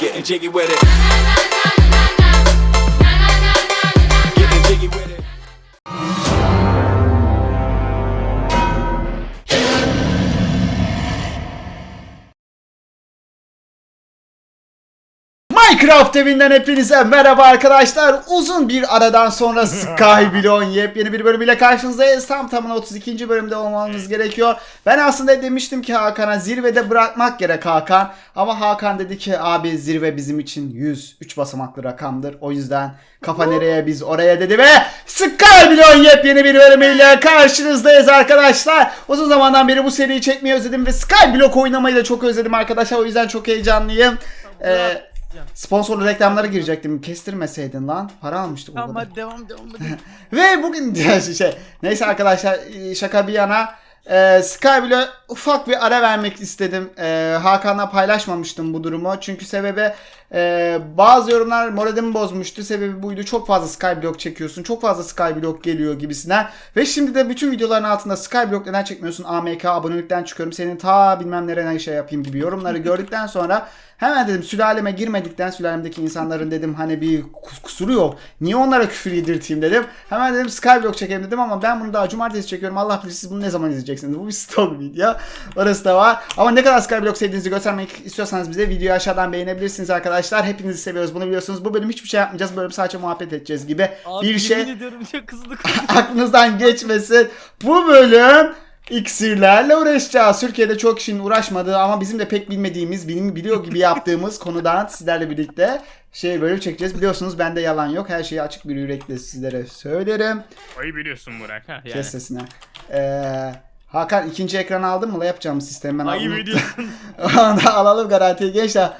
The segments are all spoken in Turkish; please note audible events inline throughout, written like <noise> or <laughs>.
Getting jiggy with it. Minecraft evinden hepinize merhaba arkadaşlar. Uzun bir aradan sonra <laughs> Skyblock'un yepyeni bir bölümüyle karşınızdayız. Tam tamına 32. bölümde olmamız gerekiyor. Ben aslında demiştim ki Hakan'a zirvede bırakmak gerek Hakan. Ama Hakan dedi ki abi zirve bizim için 100. 3 basamaklı rakamdır. O yüzden kafa nereye biz oraya dedi ve Skyblock'un yepyeni bir bölümüyle karşınızdayız arkadaşlar. Uzun zamandan beri bu seriyi çekmeyi özledim ve Skyblock oynamayı da çok özledim arkadaşlar. O yüzden çok heyecanlıyım. Ee, Sponsorlu reklamlara girecektim. Kestirmeseydin lan. Para almıştık Tamam kadar. hadi devam devam hadi. <laughs> Ve bugün <laughs> şey neyse arkadaşlar şaka bir yana e, Skyblock'a ufak bir ara vermek istedim. E, Hakan'la paylaşmamıştım bu durumu. Çünkü sebebi e, bazı yorumlar moralimi bozmuştu. Sebebi buydu. Çok fazla Skyblock çekiyorsun. Çok fazla Skyblock geliyor gibisinden. Ve şimdi de bütün videoların altında Skyblock neden çekmiyorsun? AMK abonelikten çıkıyorum. Senin ta bilmem nereden şey yapayım gibi yorumları <laughs> gördükten sonra Hemen dedim sülaleme girmedikten sülalemdeki insanların dedim hani bir kus- kusuru yok. Niye onlara küfür yedirteyim dedim. Hemen dedim Skyblock çekelim dedim ama ben bunu daha cumartesi çekiyorum. Allah bilir siz bunu ne zaman izleyeceksiniz. Bu bir stok video. Orası da var. Ama ne kadar Skyblock sevdiğinizi göstermek istiyorsanız bize videoyu aşağıdan beğenebilirsiniz arkadaşlar. Hepinizi seviyoruz bunu biliyorsunuz. Bu bölüm hiçbir şey yapmayacağız. Bölüm sadece muhabbet edeceğiz gibi. Abi bir şey ediyorum hızlı <laughs> aklınızdan geçmesin. Bu bölüm iksirlerle uğraşacağız. Türkiye'de çok kişinin uğraşmadığı ama bizim de pek bilmediğimiz, bilim biliyor gibi yaptığımız <laughs> konudan sizlerle birlikte şey bölüm çekeceğiz. Biliyorsunuz bende yalan yok. Her şeyi açık bir yürekle sizlere söylerim. Ayı biliyorsun Burak ha yani. Kes sesini. Ee, Hakan ikinci ekranı aldın mı? La yapacağımız sistemi ben aldım. biliyorsun. <laughs> Onu da alalım garantiye gençler.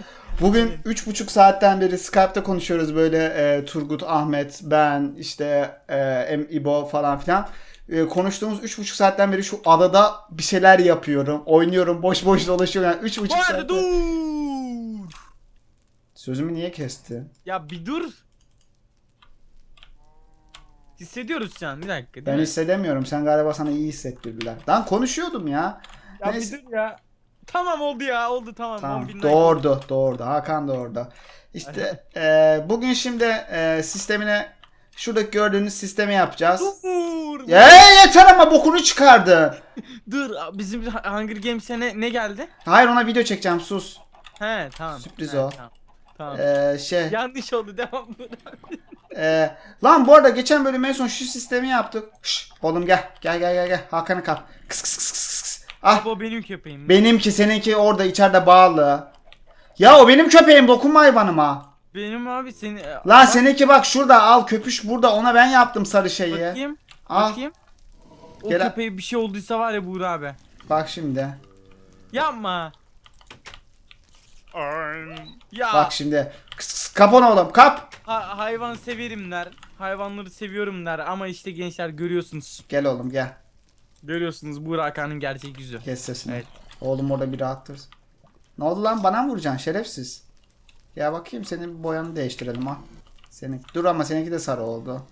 Bugün 3,5 saatten beri Skype'ta konuşuyoruz böyle e, Turgut, Ahmet, ben, işte e, Em İbo falan filan. E, konuştuğumuz 3,5 saatten beri şu adada bir şeyler yapıyorum. Oynuyorum, boş boş dolaşıyorum. Yani 3,5 Bu arada saat. dur. Sözümü niye kesti? Ya bir dur. Hissediyoruz şu an bir dakika değil Ben mi? hissedemiyorum. Sen galiba sana iyi hissettirdiler. Lan konuşuyordum ya. Ya Neyse. bir dur ya. Tamam oldu ya oldu tamam. Tamam 10 bin like. doğurdu doğurdu Hakan doğurdu. İşte <laughs> e, bugün şimdi e, sistemine şuradaki gördüğünüz sistemi yapacağız. Dur. Ya yeter ama bokunu çıkardı. <laughs> Dur bizim Hunger Games'e ne, ne geldi? Hayır ona video çekeceğim sus. He tamam. Sürpriz He, o. Tamam. Tamam. Ee, şey. Yanlış oldu devam. e, lan bu arada geçen bölüm en son şu sistemi yaptık. Şş, oğlum gel. Gel gel gel gel. Hakan'ı kal. Kıs kıs kıs kıs kıs. Ah Bu benim köpeğim. benimki seninki orada içeride bağlı. Ya o benim köpeğim dokunma hayvanıma. Benim abi seni. Lan seninki bak şurada al köpüş burada ona ben yaptım sarı şeyi. Bakayım. Al Bakayım. O Gel- köpeğe bir şey olduysa var ya Buğra abi. bak şimdi. Yapma. Ya Bak şimdi. Kıs kıs kap onu oğlum kap. ha- hayvan severim der. Hayvanları seviyorum der ama işte gençler görüyorsunuz. Gel oğlum gel. Görüyorsunuz Buğra Hakan'ın gerçek yüzü. Kes sesini. Evet. Oğlum orada bir rahat dur. Ne oldu lan bana mı vuracaksın şerefsiz? Ya bakayım senin boyanı değiştirelim ha. Senin dur ama seninki de sarı oldu.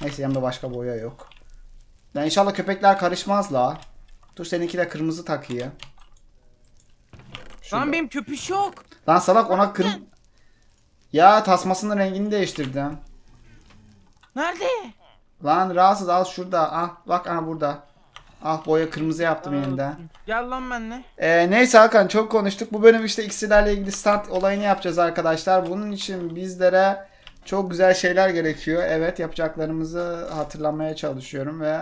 Neyse yanımda başka boya yok. Ya inşallah köpekler karışmaz la. Dur seninki de kırmızı takıyı. Şurada. Lan benim köpüş yok. Lan salak ona kır... Ya tasmasının rengini değiştirdim. Nerede? Lan rahatsız al şurada. Ah bak aha burada. Ah boya kırmızı yaptım yeniden. Gel lan benle. Ee, neyse Hakan çok konuştuk. Bu bölüm işte iksirlerle ilgili start olayını yapacağız arkadaşlar. Bunun için bizlere çok güzel şeyler gerekiyor. Evet yapacaklarımızı hatırlamaya çalışıyorum ve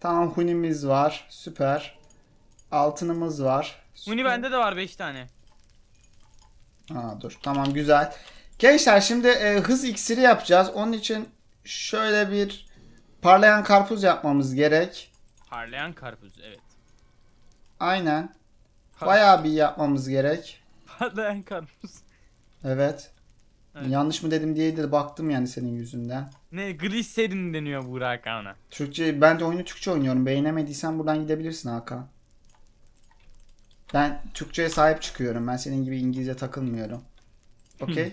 tamam hunimiz var. Süper. Altınımız var. Huni bende de var 5 tane. Ha dur tamam güzel. Gençler şimdi e, hız iksiri yapacağız. Onun için şöyle bir parlayan karpuz yapmamız gerek. Parlayan karpuz evet. Aynen. Bayağı bir yapmamız gerek. Parlayan karpuz. Evet. Evet. Yanlış mı dedim diye de baktım yani senin yüzünden. Ne gliserin deniyor Buğra Hakan'a. Türkçe ben de oyunu Türkçe oynuyorum. Beğenemediysen buradan gidebilirsin Hakan. Ben Türkçe'ye sahip çıkıyorum. Ben senin gibi İngilizce takılmıyorum. Okey?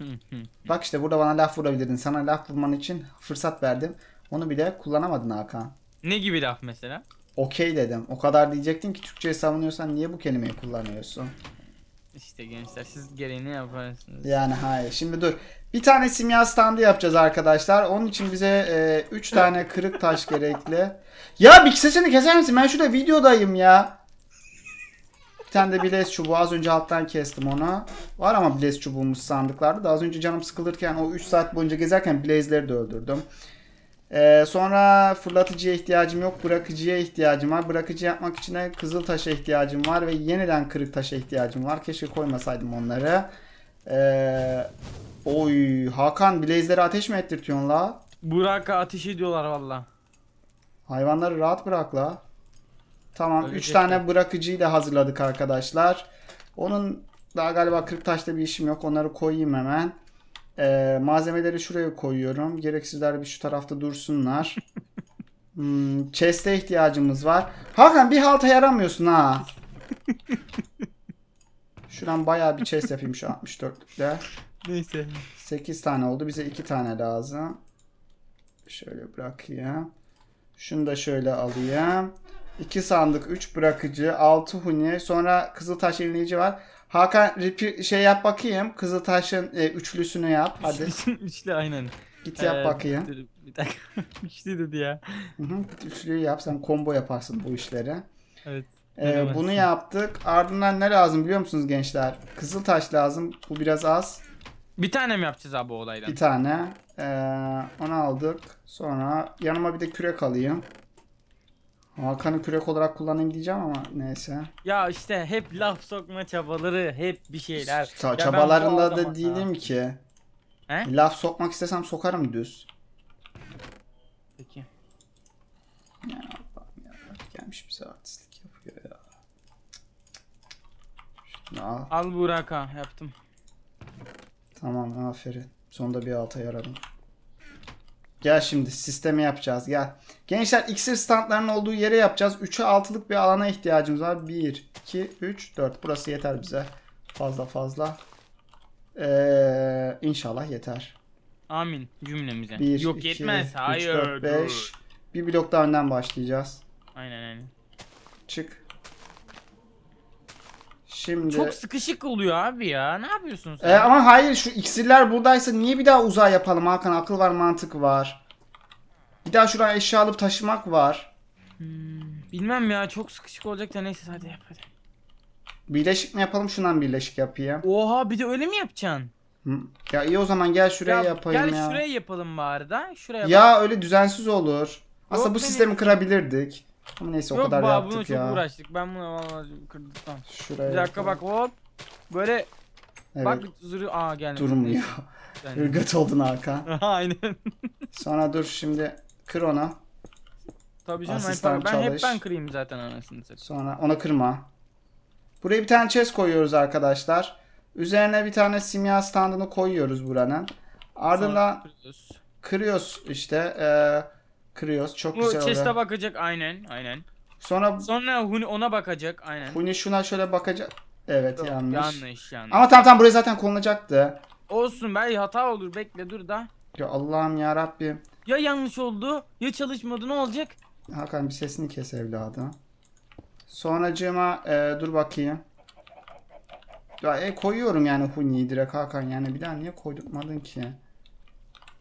<laughs> Bak işte burada bana laf vurabilirdin. Sana laf vurman için fırsat verdim. Onu bile kullanamadın Hakan. ne gibi laf mesela? okey dedim. O kadar diyecektin ki Türkçeyi savunuyorsan niye bu kelimeyi kullanıyorsun? İşte gençler siz gereğini yaparsınız. Yani hayır. Şimdi dur. Bir tane simya standı yapacağız arkadaşlar. Onun için bize 3 tane kırık taş gerekli. Ya bir sesini keser misin? Ben şurada videodayım ya. Bir tane de blaze çubuğu. Az önce alttan kestim onu. Var ama blaze çubuğumuz sandıklarda da. Az önce canım sıkılırken o 3 saat boyunca gezerken blaze'leri de öldürdüm. Ee, sonra fırlatıcıya ihtiyacım yok. Bırakıcıya ihtiyacım var. Bırakıcı yapmak için de kızıl taşa ihtiyacım var. Ve yeniden kırık taşa ihtiyacım var. Keşke koymasaydım onları. Ee, oy Hakan blaze'leri ateş mi ettirtiyorsun la? Burak'a ateş ediyorlar valla. Hayvanları rahat bırak la. Tamam 3 Ölecekler. tane bırakıcıyı da hazırladık arkadaşlar. Onun daha galiba 40 taşta bir işim yok. Onları koyayım hemen. Ee, malzemeleri şuraya koyuyorum. Gereksizler bir şu tarafta dursunlar. <laughs> hmm, chest'e ihtiyacımız var. Hakan bir halta yaramıyorsun ha. <laughs> Şuradan bayağı bir chest yapayım şu 64'lükle. Neyse. 8 tane oldu. Bize 2 tane lazım. Şöyle bırakayım. Şunu da şöyle alayım. 2 sandık, 3 bırakıcı, 6 huni. Sonra Kızıltaş elleyici var. Hakan şey yap bakayım. Kızıltaş'ın e, üçlüsünü yap. Hadi <laughs> Üçlü, aynen. git yap Ee, bakayım. dur, Bir dakika. <laughs> üçlü dedi ya. Hı üçlüyü yap. Sen combo yaparsın bu işleri. Evet. Ee, bunu yaptık. Ardından ne lazım biliyor musunuz gençler? Kızıltaş lazım. Bu biraz az. Bir tane mi yapacağız abi o olaydan? Bir tane. Ee, onu aldık. Sonra yanıma bir de kürek alayım. Hakan'ı kürek olarak kullanayım diyeceğim ama neyse. Ya işte hep laf sokma çabaları, hep bir şeyler. Ça- Ya çabalarında da değilim ki. He? Laf sokmak istesem sokarım düz. Peki. Gelmiş bize artistlik yapıyor ya. Şunu al. Al Burak'a yaptım. Tamam aferin. Sonunda bir alta yaradım. Gel şimdi sistemi yapacağız gel. Gençler iksir standlarının olduğu yere yapacağız. 3'e 6'lık bir alana ihtiyacımız var. 1, 2, 3, 4. Burası yeter bize. Fazla fazla. Ee, inşallah yeter. Amin cümlemize. 1, Yok 2, yetmez. 3, Hayır. 4, dur. 5. Bir blok daha önden başlayacağız. Aynen aynen. Çık. Şimdi... Çok sıkışık oluyor abi ya. Ne yapıyorsun sen? Ee, ama hayır şu iksirler buradaysa niye bir daha uzağa yapalım Hakan? Akıl var mantık var. Bir daha şuraya eşya alıp taşımak var. Hmm, bilmem ya çok sıkışık olacak da neyse hadi yap hadi. Birleşik mi yapalım? Şundan birleşik yapayım. Oha bir de öyle mi yapacaksın? Hı. Ya iyi o zaman gel şuraya Ya, yapayım gel ya. şuraya yapalım bari da. Şuraya Ya öyle düzensiz olur. Aslında Yok bu benim- sistemi kırabilirdik. Ama neyse o Yok kadar ba yaptık bunu çok uğraştık. Ben bunu vallahi kırdım. Tamam. Şuraya Bir dakika bak hop. Böyle Evet, bak zırı aa gelmedi. durmuyor. Yani. <laughs> Irgat oldun Hakan. <laughs> Aynen. Sonra dur şimdi kır onu. Tabii canım Asistan ben, ben hep ben kırayım zaten anasını satayım. Sonra ona kırma. Buraya bir tane chest koyuyoruz arkadaşlar. Üzerine bir tane simya standını koyuyoruz buranın. Ardından kırıyoruz. kırıyoruz işte. eee, kırıyoruz. Çok Bu güzel chest'e bakacak aynen aynen. Sonra Sonra Huni ona bakacak aynen. Huni şuna şöyle bakacak. Evet Yok, yanlış. Yanlış yanlış. Ama tamam tamam buraya zaten konulacaktı. Olsun belki hata olur bekle dur da. Ya Allah'ım ya Rabbim. Ya yanlış oldu ya çalışmadı ne olacak? Hakan bir sesini kes evladım. Sonracığıma eee, dur bakayım. Ya e, koyuyorum yani Huni'yi direkt Hakan yani bir daha niye koydurtmadın ki?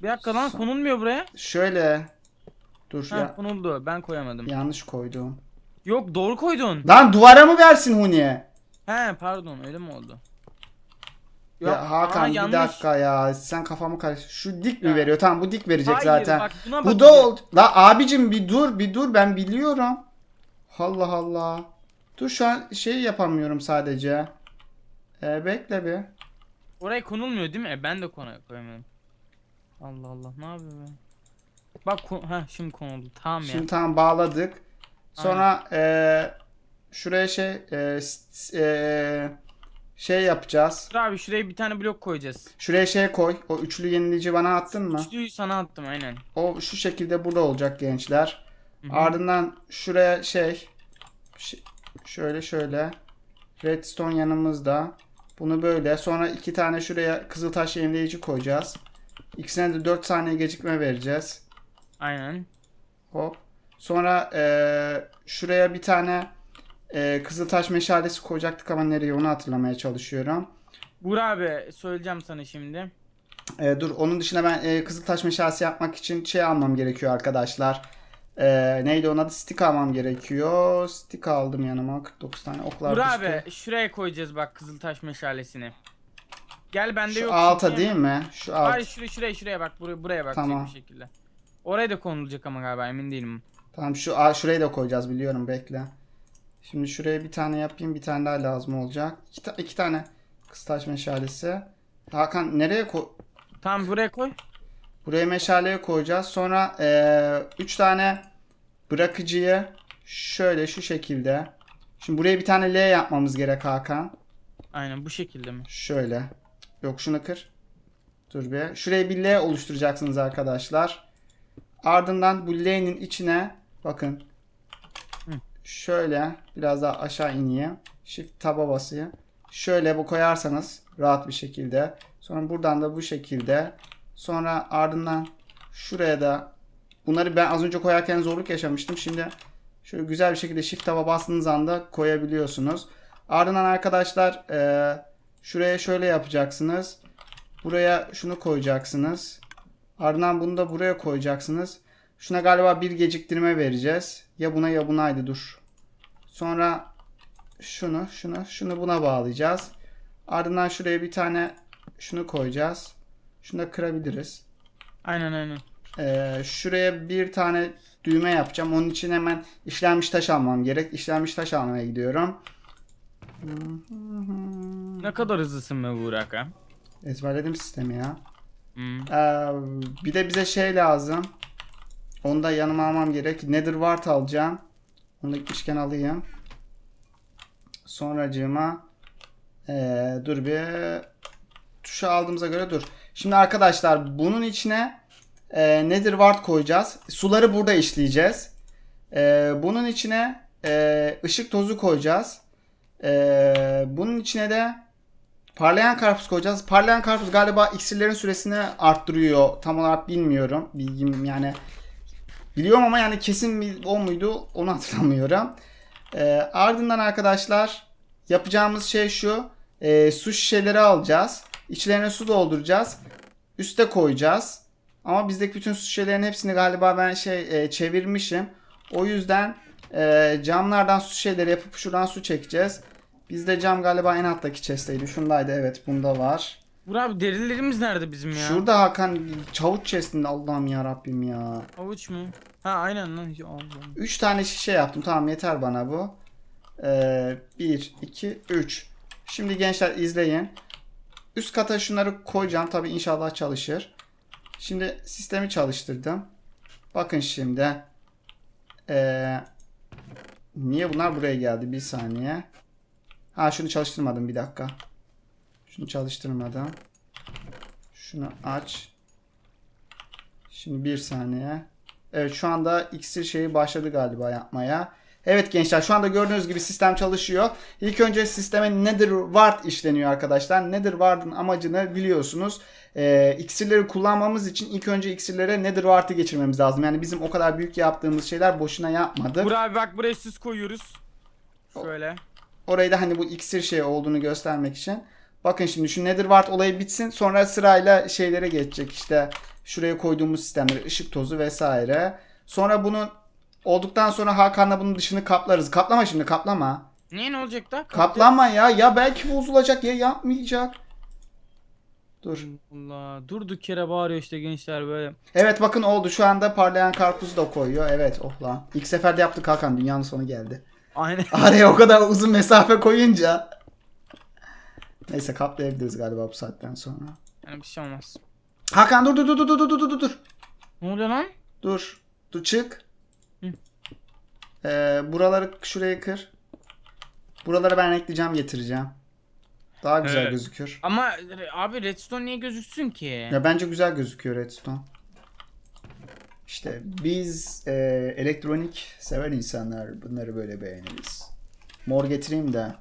Bir dakika lan konulmuyor buraya. Şöyle. Dur Ha ya. konuldu ben koyamadım. Yanlış koydum. Yok doğru koydun. Lan duvara mı versin Huni'ye? He pardon öyle mi oldu? Ya Hakan aa, bir yanlış. dakika ya. Sen kafamı karış. Şu dik mi Ya. veriyor? Tamam bu dik verecek Hayır, zaten. bak buna bu da oldu. La abicim bir dur bir dur ben biliyorum. Allah Allah. Dur şu an şey yapamıyorum sadece. Ee, bekle bir. Oraya konulmuyor değil mi? E, ben de konu koyamadım. Allah Allah ne yapıyor be? Bak ha şimdi konuldu. Tamam ya. Şimdi tamam bağladık. Sonra ee, şuraya şey s- ee, şey yapacağız. Dur abi şuraya bir tane blok koyacağız. Şuraya şey koy. O üçlü yenileyici bana attın mı? Üçlüyü sana attım aynen. O şu şekilde burada olacak gençler. Hı hı. Ardından şuraya şey, şöyle şöyle redstone yanımızda. Bunu böyle. Sonra iki tane şuraya kızıltaş yenileyici koyacağız. İkisine de 4 saniye gecikme vereceğiz. Aynen. Hop. Sonra eee, şuraya bir tane eee Kızıltaş meşalesi koyacaktık ama nereye onu hatırlamaya çalışıyorum. Buğra abi söyleyeceğim sana şimdi. Ee, dur onun dışında ben e, Kızıltaş meşalesi yapmak için şey almam gerekiyor arkadaşlar. Ee, neydi onun adı? Stick almam gerekiyor. Stick aldım yanıma. 49 tane oklar Buğra düştü. abi şuraya koyacağız bak Kızıltaş meşalesini. Gel bende Şu yok. alta çünkü. değil mi? Şu alt. Hayır şuraya şuraya şuraya bak buraya buraya bak Tamam. bir şekilde. Oraya da konulacak ama galiba emin değilim. Tamam şu a, şurayı da koyacağız biliyorum bekle. Şimdi şuraya bir tane yapayım. Bir tane daha lazım olacak. İki, ta- iki tane Kızıltaş meşalesi. Hakan nereye koy? Tamam buraya koy. Buraya meşaleye koyacağız. Sonra 3 tane bırakıcıyı şöyle şu şekilde. Şimdi buraya bir tane L yapmamız gerek Hakan. Aynen bu şekilde mi? Şöyle. Yok şunu kır. Dur bir. Şuraya bir L oluşturacaksınız arkadaşlar. Ardından bu L'nin içine bakın. Şöyle biraz daha aşağı ineyim. Shift taba basayım. Şöyle bu koyarsanız rahat bir şekilde. Sonra buradan da bu şekilde. Sonra ardından şuraya da bunları ben az önce koyarken zorluk yaşamıştım. Şimdi şöyle güzel bir şekilde shift taba bastığınız anda koyabiliyorsunuz. Ardından arkadaşlar eee, şuraya şöyle yapacaksınız. Buraya şunu koyacaksınız. Ardından bunu da buraya koyacaksınız. Şuna galiba bir geciktirme vereceğiz. Ya buna ya bunaydı dur. Sonra şunu şunu şunu buna bağlayacağız. Ardından şuraya bir tane şunu koyacağız. Şunu da kırabiliriz. Aynen aynen. Ee, şuraya bir tane düğme yapacağım. Onun için hemen işlenmiş taş almam gerek. İşlenmiş taş almaya gidiyorum. Ne kadar hızlısın be Burak ha? Ezberledim sistemi ya. Hmm. Ee, bir de bize şey lazım. Onu da yanıma almam gerek. Nether wart alacağım. Onu da gitmişken alayım. Sonracığıma ee, dur bir tuşu aldığımıza göre dur. Şimdi arkadaşlar bunun içine ee, Nether wart koyacağız. Suları burada işleyeceğiz. Ee, bunun içine ee, ışık tozu koyacağız. Ee, bunun içine de Parlayan karpuz koyacağız. Parlayan karpuz galiba iksirlerin süresini arttırıyor. Tam olarak bilmiyorum. Bilgim yani biliyorum ama yani kesin o muydu onu hatırlamıyorum. Ee, ardından arkadaşlar yapacağımız şey şu. Ee, su şişeleri alacağız. İçlerine su dolduracağız. Üste koyacağız. Ama bizdeki bütün su şişelerin hepsini galiba ben şey e, çevirmişim. O yüzden e, camlardan su şişeleri yapıp şuradan su çekeceğiz. Bizde cam galiba en alttaki chest'teydi. Şundaydı evet bunda var. Burak abi derilerimiz nerede bizim ya? Şurada Hakan çavuş chest'inde Allah'ım ya Rabbim ya. Avuç mu? Ha aynen lan. Allah'ım. 3 tane şişe yaptım. Tamam yeter bana bu. 1, 2, 3. Şimdi gençler izleyin. Üst kata şunları koyacağım. Tabi inşallah çalışır. Şimdi sistemi çalıştırdım. Bakın şimdi. Ee, niye bunlar buraya geldi? Bir saniye. Ha şunu çalıştırmadım bir dakika. Şunu çalıştırmadım. Şunu aç. Şimdi bir saniye. Evet şu anda iksir şeyi başladı galiba yapmaya. Evet gençler şu anda gördüğünüz gibi sistem çalışıyor. İlk önce sisteme Nether Wart işleniyor arkadaşlar. Nether Wart'ın amacını biliyorsunuz. Ee, iksirleri kullanmamız için ilk önce iksirlere Nether Wart'ı geçirmemiz lazım. Yani bizim o kadar büyük yaptığımız şeyler boşuna yapmadık. Burak bak buraya süs koyuyoruz. Şöyle. Orayı da hani bu iksir şey olduğunu göstermek için. Bakın şimdi şu Netherwart olayı bitsin. Sonra sırayla şeylere geçecek. İşte şuraya koyduğumuz sistemleri, ışık tozu vesaire. Sonra bunun olduktan sonra Hakan'la bunun dışını kaplarız. Kaplama şimdi kaplama. Niye ne olacak da? Kaplama ya. Ya belki bozulacak ya yapmayacak. Dur. Allah durduk yere bağırıyor işte gençler böyle. Evet bakın oldu. Şu anda parlayan karpuzu da koyuyor. Evet oh lan. İlk seferde yaptık Hakan. Dünyanın sonu geldi. Aynen. <laughs> Araya o kadar uzun mesafe koyunca. Neyse kaplayabiliriz galiba bu saatten sonra. Yani bir şey olmaz. Hakan dur dur dur dur dur dur dur dur dur. Ne oluyor lan? Dur. Dur çık. Hı. Ee, buraları şuraya kır. Buralara ben ekleyeceğim getireceğim. Daha güzel Evet. gözükür. Ama abi redstone niye gözüksün ki? Ya bence güzel gözüküyor redstone. İşte biz e, elektronik seven insanlar bunları böyle beğeniriz. Mor getireyim de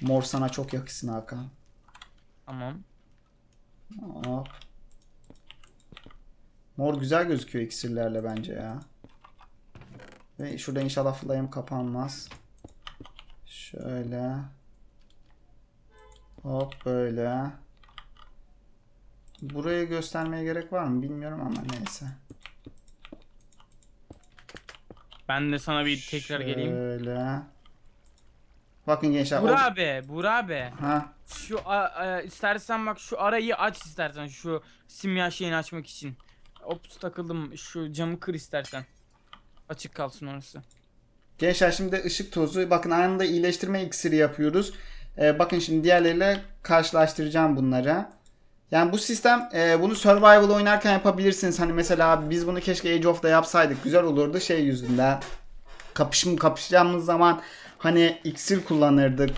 mor sana çok yakışsın Hakan. Tamam. Hop. Mor güzel gözüküyor iksirlerle bence ya. Ve şurada inşallah flame kapanmaz. Şöyle. Hop böyle. Burayı göstermeye gerek var mı bilmiyorum ama neyse. Ben de sana bir tekrar geleyim. Şöyle. Bakın gençler. o- Burak abi, Burak abi. Ha, Şu a, a- istersen bak şu arayı aç istersen şu simya şeyini açmak için. Ops takıldım. Şu camı kır istersen. Açık kalsın orası. Gençler şimdi ışık tozu. Bakın anında iyileştirme iksiri yapıyoruz. Ee, bakın şimdi diğerleriyle karşılaştıracağım bunları. Yani bu sistem e, bunu survival oynarken yapabilirsiniz. Hani mesela biz bunu keşke Age of'da yapsaydık. Güzel olurdu şey yüzünden. Kapışım kapışacağımız zaman hani iksir kullanırdık.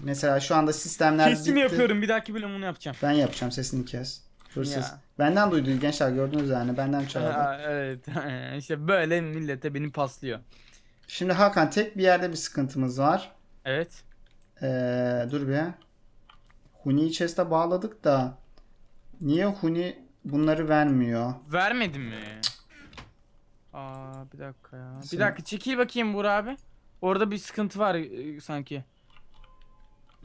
Mesela şu anda sistemler Kesim bitti. yapıyorum. Bir dahaki bölüm bunu yapacağım. Ben yapacağım sesini kes. Hırsız. Ya. Benden duydu gençler gördünüz yani benden çaldı. Ha, evet. <laughs> işte böyle millete beni paslıyor. Şimdi Hakan tek bir yerde bir sıkıntımız var. Evet. Ee, dur bir. Huni chest'e bağladık da niye Huni bunları vermiyor? Vermedin mi? Aa bir dakika ya. Sen- Bir dakika çekil bakayım Burak abi. Orada bir sıkıntı var e, sanki.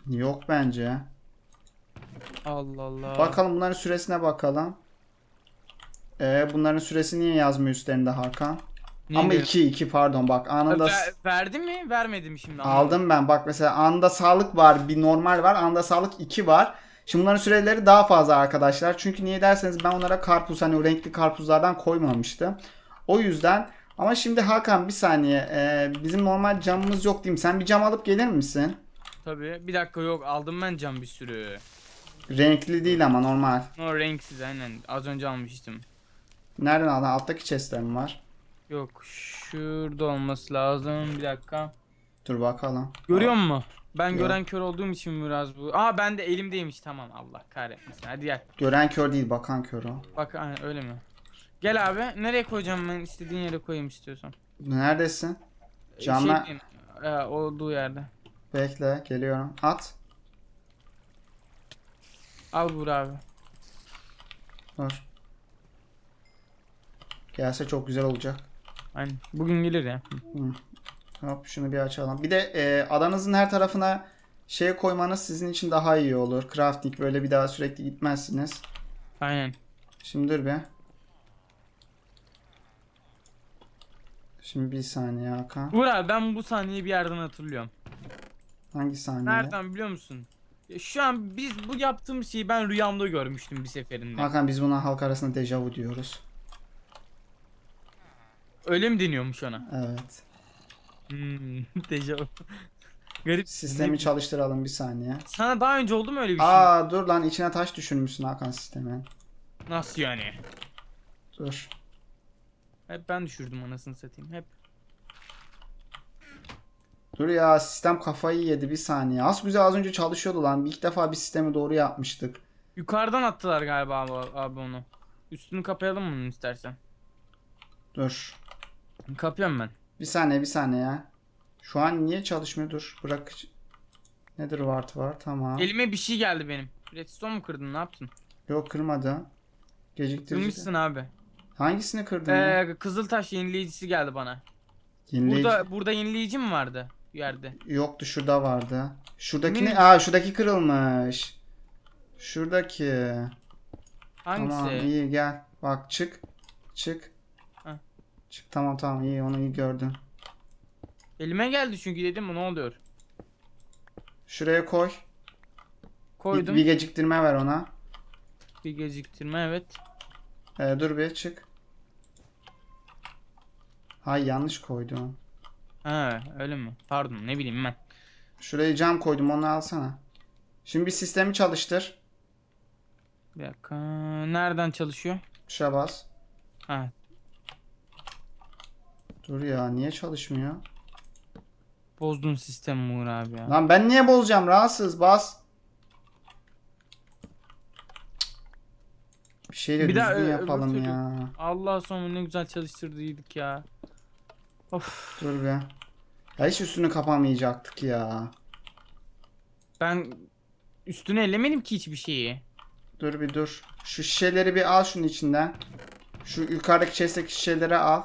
Yok bence. Allah Allah. Bakalım bunların süresine bakalım. Ee, bunların süresi niye yazmıyor üstlerinde Hakan? Niye Ama diyor? 2 2 pardon bak anında Ver- verdi mi? Vermedi mi şimdi? Aldım ben. Bak mesela anında sağlık var, bir normal var. Anında sağlık 2 var. Şimdi bunların süreleri daha fazla arkadaşlar. Çünkü niye derseniz ben onlara karpuz hani o renkli karpuzlardan koymamıştım. O yüzden ama şimdi Hakan bir saniye. Ee, bizim normal camımız yok değil mi? Sen bir cam alıp gelir misin? Tabii. Bir dakika yok aldım ben cam bir sürü. Renkli değil ama normal. O renksiz aynen. Az önce almıştım. Nereden aldın? Alttaki chest'te mi var? Yok şurada olması lazım. Bir dakika. Dur bakalım. Görüyor musun? Ben Yok. gören kör olduğum için biraz bu. Aa ben de elimdeymiş tamam Allah kahretmesin. Hadi gel. Gören kör değil, bakan kör o. Bak aynen öyle mi? Gel abi. Nereye koyacağım ben? istediğin yere koyayım istiyorsan. Neredesin? Ee, Camla- Şey, diyeyim, e, olduğu yerde. Bekle, geliyorum. At. Al Burak abi. Dur. Gelse çok güzel olacak. Aynen. Bugün gelir ya. Hop şunu bir açalım. Bir de e, adanızın her tarafına şey koymanız sizin için daha iyi olur. Crafting böyle bir daha sürekli gitmezsiniz. Aynen. Şimdi dur be. Şimdi bir saniye Hakan. Abi ben bu sahneyi bir yerden hatırlıyorum. Hangi saniye? Nereden biliyor musun? Şu an biz bu yaptığımız şeyi ben rüyamda görmüştüm bir seferinde. Hakan biz buna halk arasında dejavu diyoruz. Öyle mi deniyormuş ona? Evet. Hmm, <laughs> dejavu. Garip. Sistemi çalıştıralım bir saniye. Sana daha önce oldu mu öyle bir şey? Aa dur lan içine taş düşürmüşsün Hakan sistemin. Nasıl yani? Dur. Hep ben düşürdüm anasını satayım. Hep. Dur ya sistem kafayı yedi bir saniye. Az güzel az önce çalışıyordu lan. İlk defa bir sistemi doğru yapmıştık. Yukarıdan attılar galiba abi, abi onu. Üstünü kapayalım mı istersen? Dur. Kapıyorum ben. Bir saniye bir saniye ya. Şu an niye çalışmıyor? Dur bırak. Nedir wart var? Tamam. Elime bir şey geldi benim. Redstone mu kırdın ne yaptın? Yok kırmadı. Geciktirici. Kırmışsın abi. Hangisini kırdın? Ee, Kızıltaş yenileyicisi geldi bana. Yenileyici- Burada burada yenileyici mi vardı? Yerde. Yoktu şurada vardı. Şuradaki ne? Aa şuradaki kırılmış. Şuradaki. Hangisi? Tamam iyi gel. Bak çık. Çık. Çık tamam tamam iyi onu iyi gördün. Elime geldi çünkü dedim ne oluyor? Şuraya koy. Bir, Koydum. bir geciktirme ver ona. Bir geciktirme evet. Ee, dur bir çık. Hay yanlış koydum. Ha öyle mi? Pardon ne bileyim ben. Şuraya cam koydum onu alsana. Şimdi bir sistemi çalıştır. Bir dakika. Nereden çalışıyor? Tuşa bas. Ha Dur ya niye çalışmıyor? bozdun sistemi Uğur abi ya. Lan ben niye bozacağım rahatsız bas. Bir şeyle Bir düzgün öbür yapalım türlü. ya. Allah sonra ne güzel çalıştırdıydık ya. Of Dur be. Ya hiç üstünü kapamayacaktık ya. ben üstüne ellemedim ki hiçbir şeyi. Dur bir dur. Şu şişeleri bir al şunun içinden. Şu yukarıdaki chest'teki şişeleri al.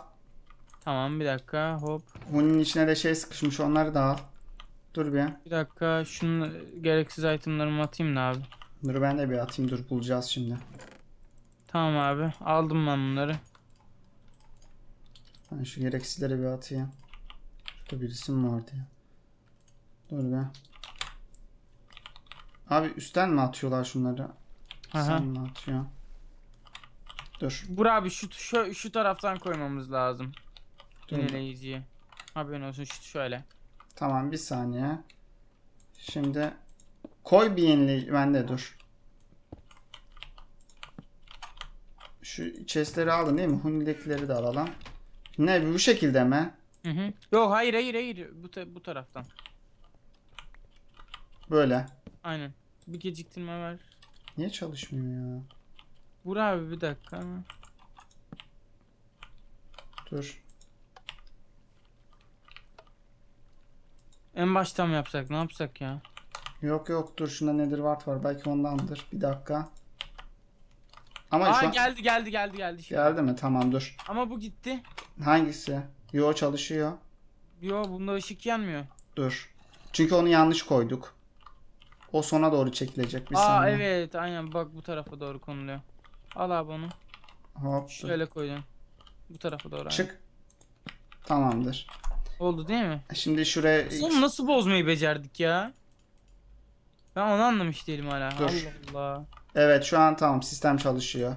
Tamam bir dakika hop. Bunun içine de şey sıkışmış onları da al. Dur bir. Bir dakika şunu gereksiz itemlarımı atayım da abi. Dur ben de bir atayım dur bulacağız şimdi. Tamam abi aldım ben bunları. Ben şu gereksizleri bir atayım. Şurada birisi mi vardı ya? Dur be. Abi üstten mi atıyorlar şunları? Aha. Sen mi atıyor? Dur. Bur abi şu, şu, şu taraftan koymamız lazım. Dur. Yineleyiciyi. Haberin olsun şu şöyle. Tamam bir saniye. Şimdi koy bir yenile bende dur. Şu chestleri aldın değil mi? Hunidekileri de alalım. Ne bu şekilde mi? Hı hı. Yok hayır hayır hayır bu, ta- bu taraftan. Böyle. Aynen. Bir geciktirme var. Niye çalışmıyor ya? Bur abi bir dakika. Dur. En baştan mı yapsak ne yapsak ya? Yok yok dur şunda nedir wart var belki ondandır. Bir dakika. Ama Aa şu an... geldi geldi geldi geldi. şimdi. Geldi mi? Tamam dur. Ama bu gitti. Hangisi? Yo çalışıyor. Yo bunda ışık yanmıyor. Dur. Çünkü onu yanlış koyduk. O sona doğru çekilecek bir Aa saniye. evet aynen bak bu tarafa doğru konuluyor. Al abi onu. Hop. Şöyle koydum. Bu tarafa doğru. aynen. Çık. Tamamdır. Oldu değil mi? Şimdi şuraya Son nasıl bozmayı becerdik ya? Ben onu anlamış değilim hala. Dur. Allah Allah. Evet şu an tamam sistem çalışıyor.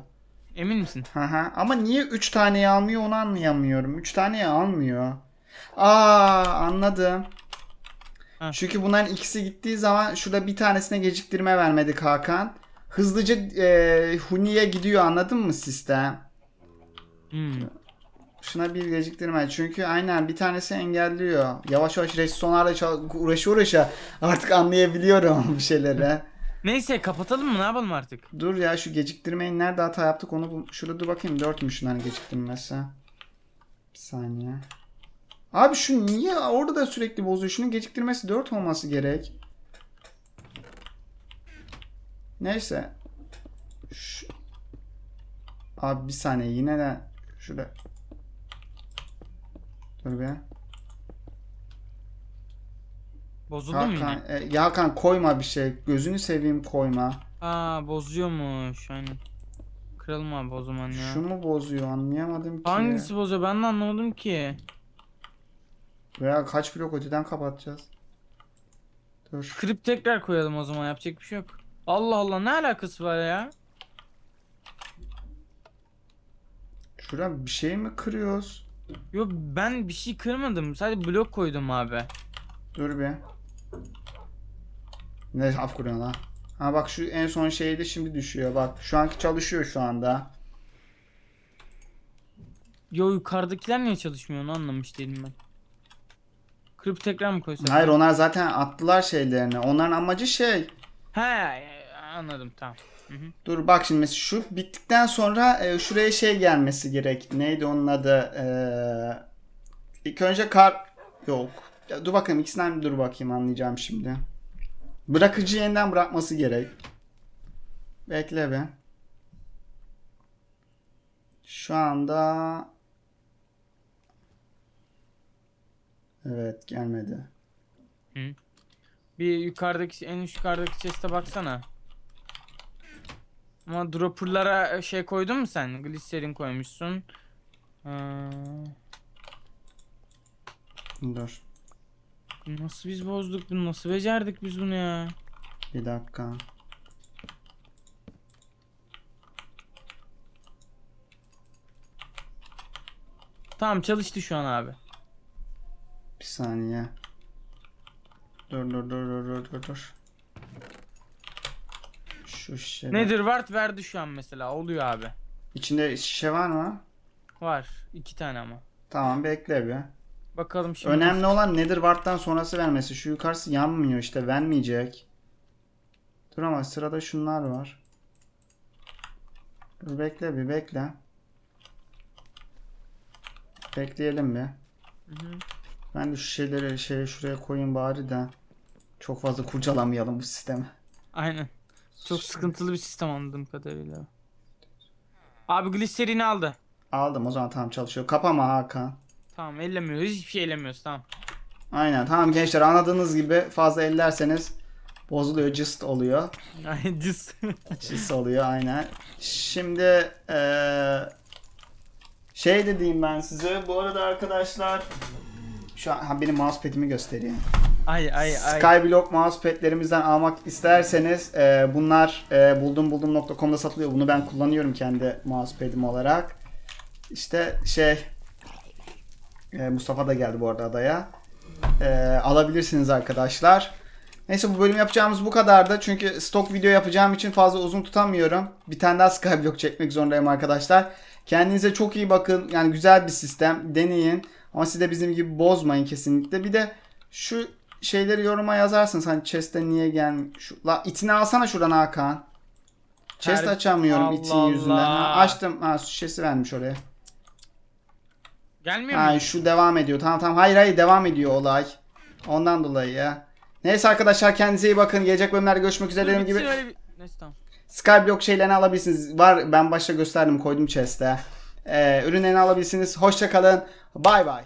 Emin misin? Hı hı. Ama niye 3 taneyi almıyor onu anlayamıyorum. 3 taneyi almıyor. Aa anladım. Ha. Çünkü bunların ikisi gittiği zaman şurada bir tanesine geciktirme vermedik Hakan. Hızlıca e, Huni'ye gidiyor anladın mı sistem? Hmm. Şuna bir geciktirme. Çünkü aynen bir tanesi engelliyor. Yavaş yavaş restonarla çal- uğraşa uğraşa artık anlayabiliyorum <laughs> bir şeyleri. Neyse kapatalım mı ne yapalım artık? dur ya şu geciktirmeyi nerede hata yaptık onu bul- şurada dur bakayım 4'müş hani geciktirmesi. Bir saniye. Abi şu niye orada da sürekli bozuyor? Şunun geciktirmesi 4 olması gerek. Neyse. Şu... Abi bir saniye yine de şurada. Dur be. Bozuldu mu yine? Hakan, e, ya Hakan koyma bir şey. Gözünü seveyim koyma. Aa bozuyormuş aynen. Kıralım abi o zaman ya. Şu mu bozuyor anlayamadım ki. Hangisi bozuyor ben de anlamadım ki. Veya kaç blok öteden kapatacağız. Dur. Kırıp tekrar koyalım o zaman yapacak bir şey yok. Allah Allah ne alakası var ya? Şuraya bir şey mi kırıyoruz? Yo ben bir şey kırmadım sadece blok koydum abi. Dur bir. Ne af kuruyorsun lan? Ha bak şu en son şeyde şimdi düşüyor bak. Şu anki çalışıyor şu anda. Yo yukarıdakiler niye çalışmıyor onu anlamış değilim ben. Kırıp tekrar mı koysak? Hayır onlar zaten attılar şeylerini. Onların amacı şey. He e, anladım tamam. Hı hı. Dur bak şimdi mesela şu bittikten sonra e, şuraya şey gelmesi gerek. Neydi onun adı? Ee, ilk önce kar... Yok. Ya, dur bakayım ikisinden bir dur bakayım anlayacağım şimdi. Bırakıcı yeniden bırakması gerek. Bekle be. Şu anda... Evet gelmedi. Bir yukarıdaki en üst yukarıdaki chest'e baksana. Ama dropper'lara şey koydun mu sen? Gliserin koymuşsun. Ee, Dur. nasıl biz bozduk bunu? Nasıl becerdik biz bunu ya? Bir dakika. Tamam çalıştı şu an abi. Bir saniye. Dur dur dur dur dur dur dur. Şu şişe. Nedir wart verdi şu an mesela. Oluyor abi. İçinde şişe var mı? Var. iki tane ama. Tamam bekle bir. Bakalım şimdi. Önemli olan nedir Wart'tan sonrası vermesi. Şu yukarısı yanmıyor işte vermeyecek. Dur ama sırada şunlar var. Dur bekle bir bekle. Bekleyelim bir. Hı hı. Ben de şu şeyleri şey şuraya koyayım bari de. Çok fazla kurcalamayalım bu sistemi. Aynen. Çok sıkıntılı bir sistem anladığım kadarıyla. Abi gliserini aldı. Aldım o zaman tamam çalışıyor. Kapama Hakan. Tamam ellemiyoruz. Hiçbir şey ellemiyoruz tamam. Aynen tamam gençler anladığınız gibi fazla ellerseniz bozuluyor cıst oluyor. Ay <laughs> cız. Cıst oluyor aynen. Şimdi eee şey de diyeyim ben size bu arada arkadaşlar şu an ha, benim mousepad'imi göstereyim. Ay ay ay. Skyblock mousepad'lerimizden almak isterseniz e, bunlar e, buldumbuldum.com'da satılıyor. Bunu ben kullanıyorum kendi mousepad'im olarak. İşte şey e, Mustafa da geldi bu arada adaya. E, alabilirsiniz arkadaşlar. Neyse bu bölüm yapacağımız bu kadardı. Çünkü stok video yapacağım için fazla uzun tutamıyorum. Bir tane daha Skyblock çekmek zorundayım arkadaşlar. Kendinize çok iyi bakın. Yani güzel bir sistem. Deneyin. Ama siz de bizim gibi bozmayın kesinlikle. Bir de şu şeyleri yoruma yazarsınız. Hani chest'e niye gelmiyor? Şu, la itini alsana şuradan Hakan. Chest Her- açamıyorum Allah itin yüzünden. Ha, açtım. Ha şişesi vermiş oraya. Gelmiyor Ha mu? şu devam ediyor. Tamam tamam. Hayır hayır devam ediyor olay. Ondan dolayı ya. Neyse arkadaşlar kendinize iyi bakın. Gelecek bölümlerde görüşmek üzere. Dediğim gibi öyle bir... Neyse tamam. Skyblock şeylerini alabilirsiniz. Var ben başta gösterdim koydum chest'e. Ee, ürünlerini alabilirsiniz. Hoşça kalın. Bay bay.